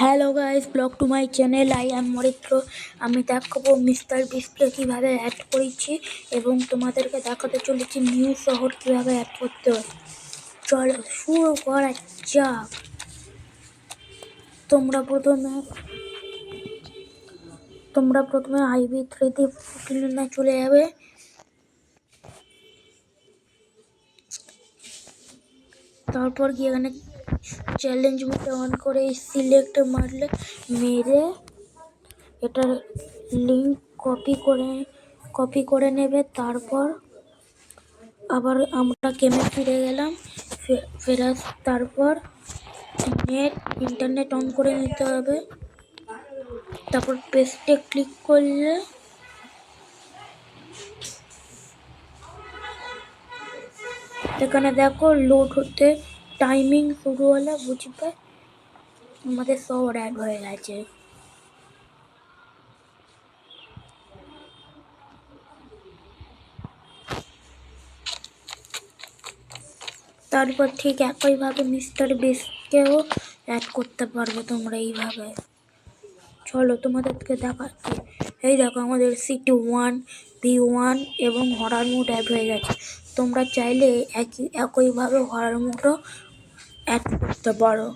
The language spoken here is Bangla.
Hello guys blog to my channel I am Moritro আমি দেখাবো মিস্টার বিস্টকে কীভাবে অ্যাড করেছি এবং তোমাদেরকে দেখাতে চলেছি নিউ শহর কীভাবে অ্যাড করতে হয়। চলো শুরু করা যাক। তোমরা প্রথমে তোমরা প্রথমে আইবি থ্রিতে ক্লিনে চলে যাবে। তারপর গিয়ে এখানে চ্যালেঞ্জ মোডে অন করে এই সিলেক্ট মারলে, মেরে এটার লিঙ্ক কপি করে কপি করে নেবে, তারপর আবার আমরা গেমে ফিরে গেলাম, ফে- ফেরা তারপর নেট ইন্টারনেট অন করে নিতে হবে। তারপর পেস্টে ক্লিক করলে এখানে দেখো লোড হতে টাইমিং শুরু হলে বুঝবে আমাদের শহর অ্যাড হয়ে গেছে। তারপর ঠিক একইভাবে মিস্টার বিস্টকেও অ্যাড করতে পারবে তোমরা এইভাবে। চলো তোমাদেরকে দেখাচ্ছি। এই দেখো আমাদের সিটি ওয়ান ভি ওয়ান এবং হরার মুড অ্যাড হয়ে গেছে। তোমরা চাইলে একই, একইভাবে হরার মুডও অ্যাড করতে পারো